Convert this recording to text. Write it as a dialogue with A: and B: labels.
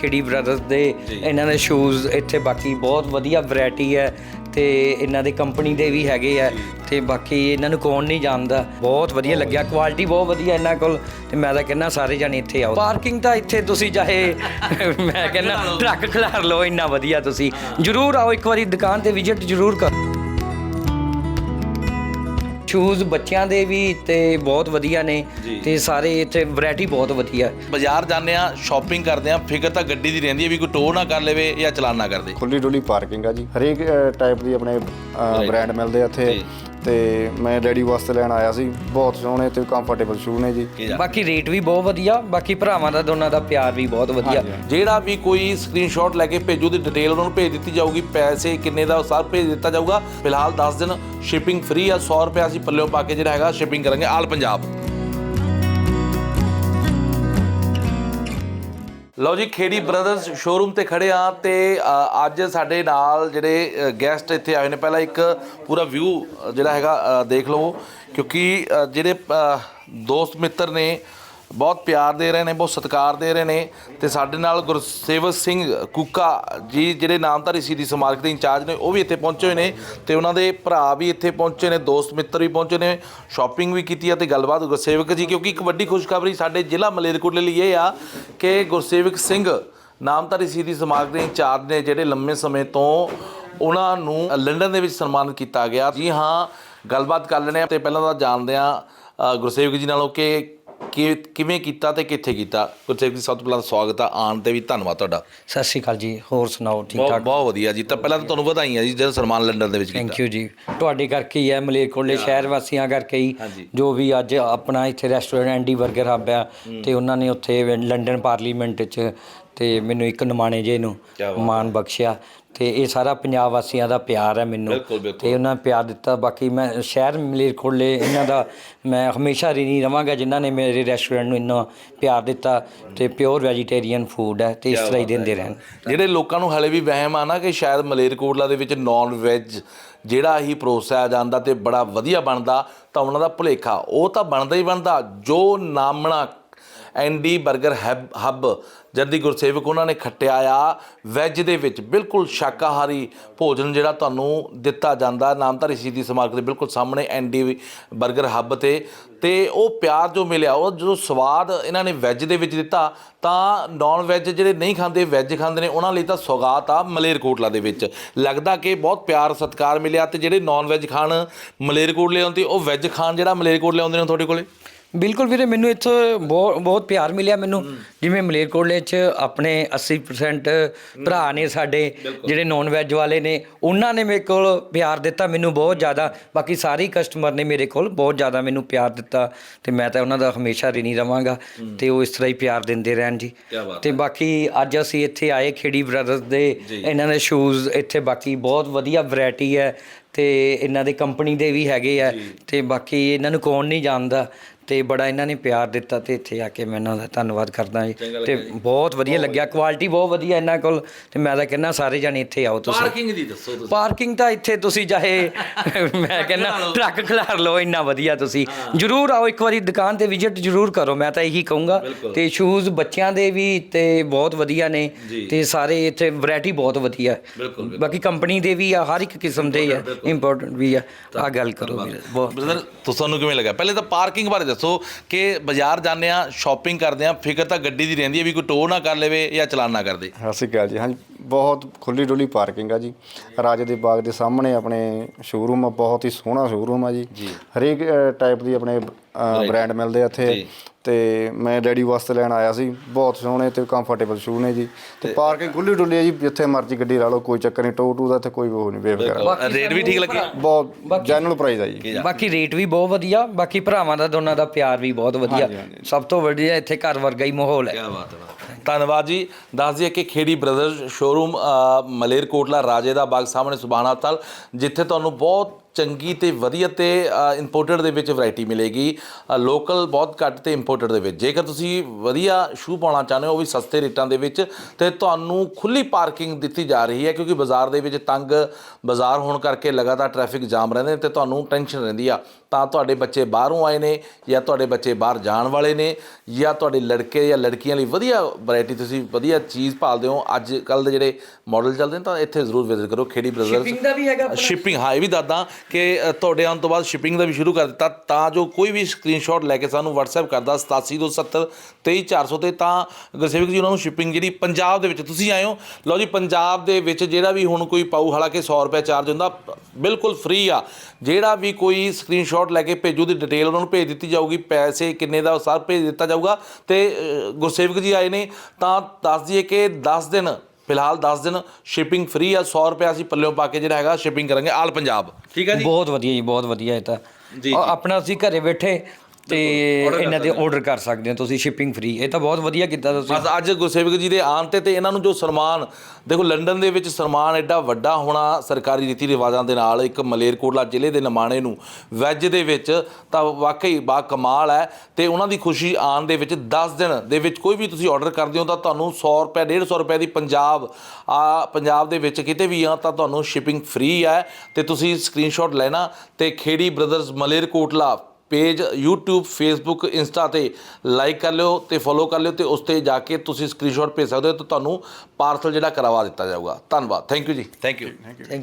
A: ਕਿਡੀ brothers ਦੇ ਇਹਨਾਂ ਦੇ ਸ਼ੂਜ਼ ਇੱਥੇ ਬਾਕੀ ਬਹੁਤ ਵਧੀਆ ਵੈਰਾਈਟੀ ਹੈ ਤੇ ਇਹਨਾਂ ਦੇ ਕੰਪਨੀ ਦੇ ਵੀ ਹੈਗੇ ਆ ਤੇ ਬਾਕੀ ਇਹਨਾਂ ਨੂੰ ਕੌਣ ਨਹੀਂ ਜਾਣਦਾ। ਬਹੁਤ ਵਧੀਆ ਲੱਗਿਆ ਕੁਆਲਿਟੀ ਬਹੁਤ ਵਧੀਆ ਇਹਨਾਂ ਕੋਲ ਤੇ ਮੈਂ ਤਾਂ ਕਹਿੰਦਾ ਸਾਰੇ ਜਣੇ ਇੱਥੇ ਆਓ। ਪਾਰਕਿੰਗ ਤਾਂ ਇੱਥੇ ਤੁਸੀਂ ਚਾਹੇ ਮੈਂ ਕਹਿੰਦਾ ਟਰੱਕ ਖਿਲਾਰ ਲਓ ਇੰਨਾ ਵਧੀਆ ਤੁਸੀਂ। ਜਰੂਰ ਆਓ ਇੱਕ ਵਾਰੀ ਦੁਕਾਨ ਤੇ ਵਿਜ਼ਿਟ ਜਰੂਰ ਕਰੋ। ਸ਼ੂਜ਼ ਬੱਚਿਆਂ ਦੇ ਵੀ ਤੇ ਬਹੁਤ ਵਧੀਆ ਨੇ ਤੇ ਸਾਰੇ ਇੱਥੇ ਵੈਰਾਈਟੀ ਬਹੁਤ ਵਧੀਆ।
B: ਬਾਜ਼ਾਰ ਜਾਂਦੇ ਆ ਸ਼ਾਪਿੰਗ ਕਰਦੇ ਆ ਫਿਕਰ ਤਾਂ ਗੱਡੀ ਦੀ ਰਹਿੰਦੀ ਹੈ ਵੀ ਕੋਈ ਟੋ ਨਾ ਕਰ ਲਵੇ ਜਾਂ ਚਲਾਨ ਨਾ ਕਰ ਦੇ।
C: ਖੁੱਲੀ ਡੁੱਲੀ ਪਾਰਕਿੰਗ ਆ ਜੀ। ਹਰੇਕ ਟਾਈਪ ਦੀ ਆਪਣੇ ਬ੍ਰਾਂਡ ਮਿਲਦੇ ਆ ਇੱਥੇ। ਤੇ ਮੈਂ ਡੈਡੀ ਵਾਸਤੇ ਲੈਣ ਆਇਆ ਸੀ। ਬਹੁਤ ਸੋਹਣੇ ਤੇ ਕੰਫਰਟੇਬਲ ਸ਼ੂ ਨੇ ਜੀ।
A: ਬਾਕੀ ਰੇਟ ਵੀ ਬਹੁਤ ਵਧੀਆ ਬਾਕੀ ਭਰਾਵਾਂ ਦਾ ਦੋਨਾਂ ਦਾ ਪਿਆਰ ਵੀ ਬਹੁਤ ਵਧੀਆ।
B: ਜਿਹੜਾ ਵੀ ਕੋਈ ਸਕਰੀਨਸ਼ਾਟ ਲੈ ਕੇ ਭੇਜੋ ਦੀ ਡਿਟੇਲ ਉਹਨਾਂ ਨੂੰ ਭੇਜ ਦਿੱਤੀ ਜਾਊਗੀ। ਪੈਸੇ ਕਿੰਨੇ ਦਾ ਉਹ ਸਾਰ ਭੇਜ ਦਿੱਤਾ ਜਾਊਗਾ। ਫਿਲਹਾਲ 10 ਦਿਨ ਸ਼ਿਪਿੰਗ ਫ੍ਰੀ ਆ 100 ਰੁਪਏ ਅਸੀਂ ਪੱਲਿਓ ਪਾ ਕੇ ਜਿਹੜਾ ਹੈਗਾ ਸ਼ਿਪਿੰਗ ਕਰਾਂਗੇ ਆਲ ਪੰਜਾਬ। ਲਓ ਜੀ, ਖੇੜੀ ਬ੍ਰਦਰਸ ਸ਼ੋਰੂਮ ਤੇ ਖੜੇ ਆ ਤੇ ਅੱਜ ਸਾਡੇ ਨਾਲ ਜਿਹੜੇ ਗੈਸਟ ਇੱਥੇ ਆਏ ਨੇ। ਪਹਿਲਾਂ ਇੱਕ ਪੂਰਾ ਵਿਊ ਜਿਹੜਾ ਹੈਗਾ ਦੇਖ ਲਵੋ। ਕਿਉਂਕਿ ਜਿਹੜੇ ਦੋਸਤ ਮਿੱਤਰ ਨੇ ਬਹੁਤ ਪਿਆਰ ਦੇ ਰਹੇ ਨੇ, ਬਹੁਤ ਸਤਿਕਾਰ ਦੇ ਰਹੇ ਨੇ ਤੇ ਸਾਡੇ ਨਾਲ ਗੁਰਸੇਵਕ ਸਿੰਘ ਕੁੱਕਾ ਜੀ, ਜਿਹੜੇ ਨਾਮਧਾਰੀ ਸੀ ਸਮਾਰਕ ਦੇ ਇੰਚਾਰਜ ਨੇ, ਉਹ ਵੀ ਇੱਥੇ ਪਹੁੰਚੇ ਹੋਏ ਨੇ ਤੇ ਉਹਨਾਂ ਦੇ ਭਰਾ ਵੀ ਇੱਥੇ ਪਹੁੰਚੇ ਨੇ, ਦੋਸਤ ਮਿੱਤਰ ਵੀ ਪਹੁੰਚੇ ਨੇ ਸ਼ਾਪਿੰਗ ਵੀ ਕੀਤੀ ਆ ਤੇ ਗੱਲਬਾਤ ਗੁਰਸੇਵਕ ਜੀ, ਕਿਉਂਕਿ ਇੱਕ ਵੱਡੀ ਖੁਸ਼ਖਬਰੀ ਸਾਡੇ ਜ਼ਿਲ੍ਹਾ ਮਲੇਰਕੋਟਲੇ ਲਈ ਇਹ ਆ ਕਿ ਗੁਰਸੇਵਕ ਸਿੰਘ ਨਾਮਧਾਰੀ ਸੀ ਸਮਾਰਕ ਦੇ ਇੰਚਾਰਜ ਨੇ, ਜਿਹੜੇ ਲੰਮੇ ਸਮੇਂ ਤੋਂ ਉਹਨਾਂ ਨੂੰ ਲੰਡਨ ਦੇ ਵਿੱਚ ਸਨਮਾਨਿਤ ਕੀਤਾ ਗਿਆ। ਜੀ ਹਾਂ, ਗੱਲਬਾਤ ਕਰ ਲੈਣੇ ਆ ਤੇ ਪਹਿਲਾਂ ਤਾਂ ਜਾਣਦੇ ਆ ਗੁਰਸੇਵਕ ਜੀ ਨਾਲੋਂ ਕਿ ਕਿ ਕਿਵੇਂ ਕੀਤਾ ਤੇ ਕਿੱਥੇ ਕੀਤਾ? ਗੁਰਸੇਵਕ ਜੀ ਸਭ ਤੋਂ ਪਹਿਲਾਂ ਸਵਾਗਤ ਆ। ਆਉਣ ਤੇ ਵੀ ਧੰਨਵਾਦ ਤੁਹਾਡਾ।
A: ਸਤਿ ਸ਼੍ਰੀ ਅਕਾਲ ਜੀ। ਹੋਰ ਸੁਣਾਓ ਠੀਕ
B: ਬਹੁਤ
A: ਠਾਕ?
B: ਬਹੁਤ ਵਧੀਆ ਜੀ। ਤਾਂ ਪਹਿਲਾਂ ਤਾਂ ਤੁਹਾਨੂੰ ਵਧਾਈਆਂ ਜੀ ਜਦੋਂ ਸਨਮਾਨ ਲੰਡਨ ਦੇ ਵਿੱਚ ਕੀਤਾ।
A: ਥੈਂਕ ਯੂ ਜੀ। ਤੁਹਾਡੇ ਕਰਕੇ ਹੀ ਹੈ ਮਲੇਰਕੋਟਲੇ ਸ਼ਹਿਰ ਵਾਸੀਆਂ ਕਰਕੇ ਹੀ। ਜੋ ਵੀ ਅੱਜ ਆਪਣਾ ਇੱਥੇ ਰੈਸਟੋਰੈਂਟ ਐਂਡੀ 버ਗਰ ਹੱਬ ਆ ਤੇ ਉਹਨਾਂ ਨੇ ਉੱਥੇ ਲੰਡਨ ਪਾਰਲੀਮੈਂਟ 'ਚ ਤੇ ਮੈਨੂੰ ਇੱਕ ਨਿਮਾਣੇ ਜੇ ਨੂੰ ਮਾਣ ਬਖਸ਼ਿਆ। ਤੇ ਇਹ ਸਾਰਾ ਪੰਜਾਬ ਵਾਸੀਆਂ ਦਾ ਪਿਆਰ ਹੈ ਮੈਨੂੰ।
B: ਬਿਲਕੁਲ, ਬਿਲਕੁਲ।
A: ਤੇ ਉਹਨਾਂ ਪਿਆਰ ਦਿੱਤਾ। ਬਾਕੀ ਮੈਂ ਸ਼ਹਿਰ ਮਲੇਰਕੋਟਲੇ ਇਹਨਾਂ ਦਾ ਮੈਂ ਹਮੇਸ਼ਾ ਰਿਣੀ ਰਵਾਂਗਾ ਜਿਨ੍ਹਾਂ ਨੇ ਮੇਰੇ ਰੈਸਟੋਰੈਂਟ ਨੂੰ ਇੰਨਾ ਪਿਆਰ ਦਿੱਤਾ ਤੇ ਪਿਓਰ ਵੈਜੀਟੇਰੀਅਨ ਫੂਡ ਹੈ ਤੇ ਇਸ ਤਰ੍ਹਾਂ ਹੀ ਦਿੰਦੇ ਰਹਿਣ।
B: ਜਿਹੜੇ ਲੋਕਾਂ ਨੂੰ ਹਲੇ ਵੀ ਵਹਿਮ ਆ ਨਾ ਕਿ ਸ਼ਾਇਦ ਮਲੇਰਕੋਟਲਾ ਦੇ ਵਿੱਚ ਨਾਨ ਵੈਜ ਜਿਹੜਾ ਹੀ ਪਰੋਸਿਆ ਜਾਂਦਾ ਤੇ ਬੜਾ ਵਧੀਆ ਬਣਦਾ ਤਾਂ ਉਹਨਾਂ ਦਾ ਭੁਲੇਖਾ। ਉਹ ਤਾਂ ਬਣਦਾ ਹੀ ਬਣਦਾ। ਜੋ ਨਾਮਣਾ ਐਂਡੀ 버ਗਰ ਹੱਬ ਹੱਬ ਜਦੀ ਗੁਰਸੇਵਕ ਉਹਨਾਂ ਨੇ ਖੱਟਿਆ ਆ, ਵੈਜ ਦੇ ਵਿੱਚ ਬਿਲਕੁਲ ਸ਼ਾਕਾਹਾਰੀ ਭੋਜਨ ਜਿਹੜਾ ਤੁਹਾਨੂੰ ਦਿੱਤਾ ਜਾਂਦਾ, ਨਾਮਧਾਰੀ ਸ਼ਹੀਦੀ ਸਮਾਰਕ ਦੇ ਬਿਲਕੁਲ ਸਾਹਮਣੇ ਐਂਡੀ 버ਗਰ ਹੱਬ ਤੇ। ਤੇ ਉਹ ਪਿਆਰ ਜੋ ਮਿਲਿਆ, ਉਹ ਜਦੋਂ ਸਵਾਦ ਇਹਨਾਂ ਨੇ ਵੈਜ ਦੇ ਵਿੱਚ ਦਿੱਤਾ, ਤਾਂ ਨਾਨ ਵੈਜ ਜਿਹੜੇ ਨਹੀਂ ਖਾਂਦੇ ਵੈਜ ਖਾਂਦੇ ਨੇ, ਉਹਨਾਂ ਲਈ ਤਾਂ ਸੌਗਾਤ ਆ ਮਲੇਰਕੋਟਲਾ ਦੇ ਵਿੱਚ। ਲੱਗਦਾ ਕਿ ਬਹੁਤ ਪਿਆਰ ਸਤਿਕਾਰ ਮਿਲਿਆ ਤੇ ਜਿਹੜੇ ਨਾਨ ਵੈਜ ਖਾਣ ਮਲੇਰਕੋਟਲੇ ਆਉਂਦੇ ਉਹ ਵੈਜ ਖਾਣ ਜਿਹੜਾ ਮਲੇਰਕੋਟਲੇ ਆਉਂਦੇ ਨੇ ਤੁਹਾਡੇ ਕੋਲੇ?
A: ਬਿਲਕੁਲ ਵੀਰੇ ਮੈਨੂੰ ਇੱਥੇ ਬਹੁਤ ਬਹੁਤ ਪਿਆਰ ਮਿਲਿਆ ਮੈਨੂੰ। ਜਿਵੇਂ ਮਲੇਰਕੋਟਲੇ 'ਚ ਆਪਣੇ 80% ਭਰਾ ਨੇ ਸਾਡੇ ਜਿਹੜੇ ਨੌਨ ਵੈਜ ਵਾਲੇ ਨੇ ਉਹਨਾਂ ਨੇ ਮੇਰੇ ਕੋਲ ਪਿਆਰ ਦਿੱਤਾ ਮੈਨੂੰ ਬਹੁਤ ਜ਼ਿਆਦਾ। ਬਾਕੀ ਸਾਰੇ ਕਸਟਮਰ ਨੇ ਮੇਰੇ ਕੋਲ ਬਹੁਤ ਜ਼ਿਆਦਾ ਮੈਨੂੰ ਪਿਆਰ ਦਿੱਤਾ ਤੇ ਮੈਂ ਤਾਂ ਉਹਨਾਂ ਦਾ ਹਮੇਸ਼ਾ ਰਿਣੀ ਰਵਾਂਗਾ ਤੇ ਉਹ ਇਸ ਤਰ੍ਹਾਂ ਹੀ ਪਿਆਰ ਦਿੰਦੇ ਰਹਿਣ ਜੀ। ਤੇ ਬਾਕੀ ਅੱਜ ਅਸੀਂ ਇੱਥੇ ਆਏ ਖੇੜੀ ਬ੍ਰਦਰਸ ਦੇ ਇਹਨਾਂ ਦੇ ਸ਼ੂਜ਼ ਇੱਥੇ ਬਾਕੀ ਬਹੁਤ ਵਧੀਆ ਵੈਰਾਈਟੀ ਹੈ ਤੇ ਇਹਨਾਂ ਦੇ ਕੰਪਨੀ ਦੇ ਵੀ ਹੈਗੇ ਆ ਤੇ ਬਾਕੀ ਇਹਨਾਂ ਨੂੰ ਕੌਣ ਨਹੀਂ ਜਾਣਦਾ। ਤੇ ਬੜਾ ਇਹਨਾਂ ਨੇ ਪਿਆਰ ਦਿੱਤਾ ਤੇ ਇੱਥੇ ਆ ਕੇ ਮੈਂ ਇਹਨਾਂ ਦਾ ਧੰਨਵਾਦ ਕਰਦਾ ਜੀ। ਤੇ ਬਹੁਤ ਵਧੀਆ ਲੱਗਿਆ ਕੁਆਲਿਟੀ ਬਹੁਤ ਵਧੀਆ ਇਹਨਾਂ ਕੋਲ। ਤੇ ਮੈਂ ਤਾਂ ਕਹਿੰਦਾ ਸਾਰੇ ਜਣੇ ਇੱਥੇ ਆਓ ਤੁਸੀਂ।
B: ਪਾਰਕਿੰਗ ਦੀ ਦੱਸੋ ਤੁਸੀਂ।
A: ਪਾਰਕਿੰਗ ਤਾਂ ਇੱਥੇ ਤੁਸੀਂ ਚਾਹੇ ਮੈਂ ਕਹਿੰਦਾ ਟਰੱਕ ਖਿਲਾਰ ਲਓ ਇੰਨਾ ਵਧੀਆ ਤੁਸੀਂ। ਜਰੂਰ ਆਓ ਇੱਕ ਵਾਰੀ ਦੁਕਾਨ ਤੇ ਵਿਜ਼ਿਟ ਜਰੂਰ ਕਰੋ ਮੈਂ ਤਾਂ ਇਹੀ ਕਹੂੰਗਾ। ਤੇ ਸ਼ੂਜ਼ ਬੱਚਿਆਂ ਦੇ ਵੀ ਤੇ ਬਹੁਤ ਵਧੀਆ ਨੇ। ਤੇ ਸਾਰੇ ਇੱਥੇ ਵੈਰਾਈਟੀ ਬਹੁਤ ਵਧੀਆ। ਹੈ। ਬਾਕੀ ਕੰਪਨੀ ਦੇ ਵੀ ਆ ਹਰ ਇੱਕ ਕਿਸਮ ਦੇ ਆ। ਇੰਪੋਰਟੈਂਟ ਵੀ ਆ। ਆ ਗੱਲ ਕਰੋ
B: ਬ੍ਰਦਰ ਤੁਹਾਨੂੰ ਕਿਵੇਂ ਲੱਗਾ? ਪਹਿਲੇ ਤਾਂ ਪਾਰਕਿੰਗ ਬਾਰੇ ਦੱਸੋ ਕਿ ਬਾਜ਼ਾਰ ਜਾਂਦੇ ਆ ਸ਼ਾਪਿੰਗ ਕਰਦੇ ਆ, ਫਿਕਰ ਤਾਂ ਗੱਡੀ ਦੀ ਰਹਿੰਦੀ ਹੈ ਵੀ ਕੋਈ ਟੋ ਨਾ ਕਰ ਲਵੇ ਜਾਂ ਚਲਾਨ ਨਾ ਕਰਦੇ
C: ਸਤਿ ਸ਼੍ਰੀ ਅਕਾਲ ਜੀ। ਹਾਂਜੀ ਬਹੁਤ ਖੁੱਲੀ ਡੁੱਲੀ ਪਾਰਕਿੰਗ ਆ ਜੀ। ਰਾਜੇ ਦੇ ਬਾਗ ਦੇ ਸਾਹਮਣੇ ਆਪਣੇ ਸ਼ੋਰੂਮ ਆ ਬਹੁਤ ਹੀ ਸੋਹਣਾ ਸ਼ੋਰੂਮ ਆ ਜੀ। ਹਰੇਕ ਟਾਈਪ ਦੀ ਆਪਣੇ ਬ੍ਰਾਂਡ ਮਿਲਦੇ ਆ ਇੱਥੇ। ਤੇ ਮੈਂ ਡੈਡੀ ਵਾਸਤੇ ਲੈਣ ਆਇਆ ਸੀ। ਬਹੁਤ ਸੋਹਣੇ ਤੇ ਕੰਫਰਟੇਬਲ ਸ਼ੂ ਨੇ ਜੀ। ਤੇ ਪਾਰਕਿੰਗ ਖੁੱਲੀ ਡੁੱਲੀ ਆ ਜੀ। ਜਿੱਥੇ ਮਰਜ਼ੀ ਗੱਡੀ ਲਾ ਲਓ ਕੋਈ ਚੱਕਰ ਨਹੀਂ। ਟੋ ਟੂ ਦਾ ਤੇ ਕੋਈ ਉਹ ਨਹੀਂ ਬੇਵਕਰ
B: ਰੇਟ ਵੀ ਠੀਕ ਲੱਗਿਆ
C: ਬਹੁਤ ਜੈਨੂਅਲ ਪ੍ਰਾਈਸ ਆ ਜੀ।
A: ਬਾਕੀ ਰੇਟ ਵੀ ਬਹੁਤ ਵਧੀਆ। ਬਾਕੀ ਭਰਾਵਾਂ ਦਾ ਦੋਨਾਂ ਦਾ ਪਿਆਰ ਵੀ ਬਹੁਤ ਵਧੀਆ। ਸਭ ਤੋਂ ਵਧੀਆ ਇੱਥੇ ਘਰ ਵਰਗਾ ਹੀ ਮਾਹੌਲ ਹੈ।
B: ਕਿਆ ਬਾਤ ਹੈ। ਧੰਨਵਾਦ ਜੀ। ਦੱਸ ਦਈਏ ਕਿ ਖੇੜੀ ਬ੍ਰਦਰਜ਼ ਸ਼ੋਰੂਮ ਮਲੇਰਕੋਟਲਾ ਰਾਜੇ ਦਾ ਬਾਗ ਸਾਹਮਣੇ ਸੁਬਾਨਾ ਹਸਪਤਾਲ, ਜਿੱਥੇ ਤੁਹਾਨੂੰ ਬਹੁਤ ਚੰਗੀ ਤੇ ਵਧੀਆ ਤੇ ਇੰਪੋਰਟਡ ਦੇ ਵਿੱਚ ਵੈਰਾਈਟੀ ਮਿਲੇਗੀ। ਲੋਕਲ ਬਹੁਤ ਘੱਟ ਤੇ ਇੰਪੋਰਟਡ ਦੇ ਵਿੱਚ। ਜੇਕਰ ਤੁਸੀਂ ਵਧੀਆ ਸ਼ੂ ਪਾਉਣਾ ਚਾਹੁੰਦੇ ਹੋ ਉਹ ਵੀ ਸਸਤੇ ਰੇਟਾਂ ਦੇ ਵਿੱਚ ਤੇ ਤੁਹਾਨੂੰ ਖੁੱਲੀ ਪਾਰਕਿੰਗ ਦਿੱਤੀ ਜਾ ਰਹੀ ਹੈ ਕਿਉਂਕਿ ਬਾਜ਼ਾਰ ਦੇ ਵਿੱਚ ਤੰਗ ਬਾਜ਼ਾਰ ਹੋਣ ਕਰਕੇ ਲਗਾਤਾਰ ਟ੍ਰੈਫਿਕ ਜਾਮ ਰਹਿੰਦੇ ਨੇ ਤੇ ਤੁਹਾਨੂੰ ਟੈਨਸ਼ਨ ਰਹਿੰਦੀ ਆ। ਤਾਂ ਤੁਹਾਡੇ ਬੱਚੇ ਬਾਹਰੋਂ ਆਏ ਨੇ ਜਾਂ ਤੁਹਾਡੇ ਬੱਚੇ ਬਾਹਰ ਜਾਣ ਵਾਲੇ ਨੇ ਜਾਂ ਤੁਹਾਡੇ ਲੜਕੇ ਜਾਂ ਲੜਕੀਆਂ ਲਈ ਵਧੀਆ ਵੈਰਾਈਟੀ ਤੁਸੀਂ ਵਧੀਆ ਚੀਜ਼ ਭਾਲਦੇ ਹੋ। ਅੱਜ ਕੱਲ ਦੇ ਜਿਹੜੇ ਮਾਡਲ ਚੱਲਦੇ ਨੇ ਤਾਂ ਇੱਥੇ ਜ਼ਰੂਰ ਵਿਜ਼ਿਟ ਕਰੋ। ਖੇੜੀ ਬ੍ਰਦਰਸ
A: Shipping ਦਾ ਵੀ ਹੈਗਾ?
B: ਸ਼ਿਪਿੰਗ ਹਾਂ ਇਹ ਵੀ ਦੱਸਦਾ। ਕਿ ਤੁਹਾਡੇ ਆਉਣ ਤੋਂ ਬਾਅਦ ਸ਼ਿਪਿੰਗ ਦਾ ਵੀ ਸ਼ੁਰੂ ਕਰ ਦਿੱਤਾ, ਤਾਂ ਜੋ ਕੋਈ ਵੀ ਸਕਰੀਨਸ਼ਾਟ ਲੈ ਕੇ ਸਾਨੂੰ WhatsApp ਕਰਦਾ 8770 23400 ਤੇ, ਤਾਂ ਗੁਰਸੇਵਕ ਜੀ ਉਹਨਾਂ ਨੂੰ ਸ਼ਿਪਿੰਗ ਜਿਹੜੀ ਪੰਜਾਬ ਦੇ ਵਿੱਚ ਤੁਸੀਂ ਆਏ ਹੋ, ਲਓ ਜੀ, ਪੰਜਾਬ ਦੇ ਵਿੱਚ ਜਿਹੜਾ ਵੀ ਹੁਣ ਕੋਈ ਪਾਊ, ਹਾਲਾਂਕਿ 100 ਰੁਪਏ ਚਾਰਜ ਹੁੰਦਾ, ਬਿਲਕੁਲ ਫ੍ਰੀ ਆ। ਜਿਹੜਾ ਵੀ ਕੋਈ ਸਕਰੀਨਸ਼ਾਟ ਲੈ ਕੇ ਭੇਜੂ ਦੀ ਡਿਟੇਲ ਉਹਨਾਂ ਨੂੰ ਭੇਜ ਦਿੱਤੀ ਜਾਊਗੀ, ਪੈਸੇ ਕਿੰਨੇ ਦਾ ਉਹ ਸਭ ਭੇਜ ਦਿੱਤਾ ਜਾਊਗਾ, ਤੇ ਗੁਰਸੇਵਕ ਜੀ ਆਏ ਨੇ, ਤਾਂ ਦੱਸ ਦਈਏ ਕਿ 10 ਦਿਨ ਫਿਲਹਾਲ 10 ਦਿਨ ਸ਼ਿਪਿੰਗ ਫ੍ਰੀ ਆ 100 ਰੁਪਏ ਅਸੀਂ ਪੱਲਿਓਂ ਪਾ ਕੇ ਜਿਹੜਾ ਹੈਗਾ ਸ਼ਿਪਿੰਗ ਕਰਾਂਗੇ ਆਲ ਪੰਜਾਬ। ਠੀਕ ਹੈ ਜੀ
A: ਬਹੁਤ ਵਧੀਆ ਜੀ ਬਹੁਤ ਵਧੀਆ ਇਹ ਤਾਂ।
B: ਜੀ,
A: ਆਪਣਾ ਅਸੀਂ ਘਰੇ ਬੈਠੇ ਤੇ ਇਹਨਾਂ ਦੇ ਆਰਡਰ ਕਰ ਸਕਦੇ ਹੋ ਤੁਸੀਂ ਸ਼ਿਪਿੰਗ ਫ੍ਰੀ ਇਹ ਤਾਂ ਬਹੁਤ ਵਧੀਆ ਕੀਤਾ ਤੁਸੀਂ।
B: ਬਸ ਅੱਜ ਗੁਰਸੇਵਕ ਜੀ ਦੇ ਆਉਣ ਤੇ ਤੇ ਇਹਨਾਂ ਨੂੰ ਜੋ ਸਨਮਾਨ ਦੇਖੋ ਲੰਡਨ ਦੇ ਵਿੱਚ ਸਨਮਾਨ ਐਡਾ ਵੱਡਾ ਹੋਣਾ ਸਰਕਾਰੀ ਰੀਤੀ ਰਿਵਾਜਾਂ ਦੇ ਨਾਲ ਇੱਕ ਮਲੇਰਕੋਟਲਾ ਜ਼ਿਲ੍ਹੇ ਦੇ ਨਮਾਣੇ ਨੂੰ ਵੈਜ ਦੇ ਵਿੱਚ ਤਾਂ ਵਾਕਈ ਬਾ ਕਮਾਲ ਹੈ। ਤੇ ਉਹਨਾਂ ਦੀ ਖੁਸ਼ੀ ਆਉਣ ਦੇ ਵਿੱਚ 10 ਦਿਨ ਦੇ ਵਿੱਚ ਕੋਈ ਵੀ ਤੁਸੀਂ ਆਰਡਰ ਕਰਦੇ ਹੋ ਤਾਂ ਤੁਹਾਨੂੰ 100 ਰੁਪਏ 150 ਰੁਪਏ ਦੀ ਪੰਜਾਬ ਆ ਪੰਜਾਬ ਦੇ ਵਿੱਚ ਕਿਤੇ ਵੀ ਆ ਤਾਂ ਤੁਹਾਨੂੰ ਸ਼ਿਪਿੰਗ ਫ੍ਰੀ ਹੈ। ਤੇ ਤੁਸੀਂ ਸਕਰੀਨਸ਼ਾਟ ਲੈਣਾ ਤੇ Kheri brothers Malerkotla page YouTube Facebook Insta ਤੇ ਲਾਈਕ ਕਰ ਲਿਓ ਤੇ ਫੋਲੋ ਕਰ ਲਿਓ ਤੇ ਉਸ ਤੇ ਜਾ ਕੇ ਤੁਸੀਂ ਸਕਰੀਨਸ਼ਾਟ ਭੇਜ ਸਕਦੇ ਹੋ ਤਾਂ ਤੁਹਾਨੂੰ ਪਾਰਸਲ ਜਿਹੜਾ ਕਰਵਾ ਦਿੱਤਾ ਜਾਊਗਾ। ਧੰਨਵਾਦ। Thank you ji. Thank you
A: thank you